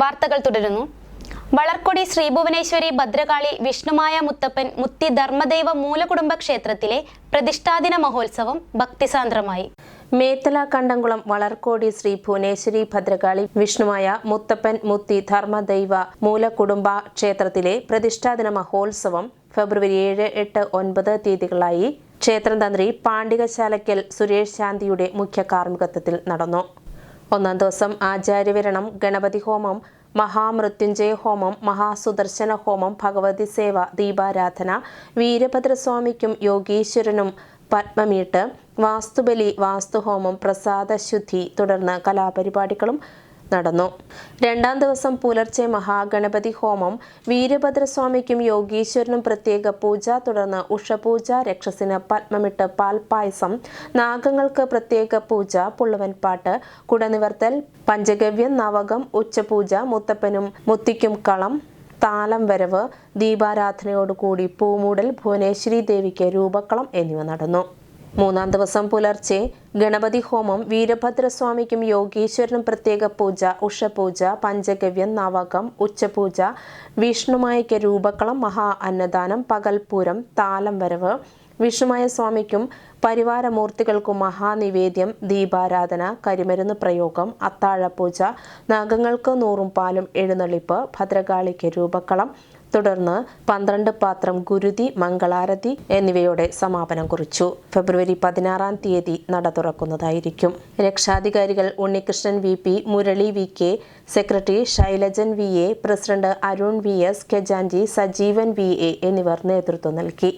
വാർത്തകൾ തുടരുന്നു. വളർക്കൊടി ശ്രീഭുവനേശ്വരി ഭദ്രകാളി വിഷ്ണുമായ മുത്തപ്പൻ മുത്തി ധർമ്മദൈവ മൂലകുടുംബ ക്ഷേത്രത്തിലെ പ്രതിഷ്ഠാദിന മഹോത്സവം ഭക്തിസാന്ദ്രമായി. മേത്തല കണ്ടംകുളം വളർക്കോടി ശ്രീ ഭുവനേശ്വരി ഭദ്രകാളി വിഷ്ണുമായ മുത്തപ്പൻ മുത്തി ധർമ്മദൈവ മൂലകുടുംബ ക്ഷേത്രത്തിലെ പ്രതിഷ്ഠാദിന മഹോത്സവം ഫെബ്രുവരി ഏഴ് എട്ട് ഒൻപത് തീയതികളായി ക്ഷേത്രം തന്ത്രി പാണ്ഡികശാലയ്ക്കൽ സുരേഷ് ശാന്തിയുടെ മുഖ്യ കാർമ്മികത്വത്തിൽ നടന്നു. ഒന്നാം ദിവസം ആചാര്യവിരണം ഗണപതി ഹോമം മഹാമൃത്യുഞ്ജയ ഹോമം മഹാസുദർശന ഹോമം ഭഗവതി സേവ ദീപാരാധന വീരഭദ്രസ്വാമിക്കും യോഗീശ്വരനും പത്മമീട്ട് വാസ്തുബലി വാസ്തുഹോമം പ്രസാദശുദ്ധി തുടർന്ന് കലാപരിപാടികളും നടന്നു. രണ്ടാം ദിവസം പുലർച്ചെ മഹാഗണപതി ഹോമം വീരഭദ്രസ്വാമിക്കും യോഗീശ്വരനും പ്രത്യേക പൂജ തുടർന്ന് ഉഷപൂജ രക്ഷസിന് പത്മമിട്ട് പാൽപായസം നാഗങ്ങൾക്ക് പ്രത്യേക പൂജ പുള്ളവൻ പാട്ട് കുടനിവർത്തൽ പഞ്ചഗവ്യം നവകം ഉച്ചപൂജ മുത്തപ്പനും മുത്തിക്കും കളം താലം വരവ് ദീപാരാധനയോടുകൂടി പൂമൂടൽ ഭുവനേശ്വരി ദേവിക്ക് രൂപക്കളം എന്നിവ നടന്നു. മൂന്നാം ദിവസം പുലർച്ചെ ഗണപതി ഹോമം വീരഭദ്രസ്വാമിക്കും യോഗീശ്വരനും പ്രത്യേക പൂജ ഉഷപൂജ പഞ്ചഗവ്യം നവകം ഉച്ചപൂജ വിഷ്ണുമായയ്ക്ക് രൂപക്കളം മഹാ അന്നദാനം പകൽപൂരം താലം വരവ് വിഷ്ണുമായ സ്വാമിക്കും പരിവാരമൂർത്തികൾക്കും മഹാനിവേദ്യം ദീപാരാധന കരിമരുന്ന് പ്രയോഗം അത്താഴപൂജ നാഗങ്ങൾക്ക് നൂറും പാലും എഴുന്നള്ളിപ്പ് ഭദ്രകാളിക്ക് രൂപക്കളം തുടർന്ന് പന്ത്രണ്ട് പാത്രം ഗുരുതി മംഗളാരതി എന്നിവയോടെ സമാപനം കുറിച്ചു. ഫെബ്രുവരി പതിനാറാം തീയതി നട തുറക്കുന്നതായിരിക്കും. രക്ഷാധികാരികൾ Unnikrishnan V P Murali V K secretary Shailajan V A president Arun V S ഖജാൻജി Sajeevan V A എന്നിവർ നേതൃത്വം നൽകി.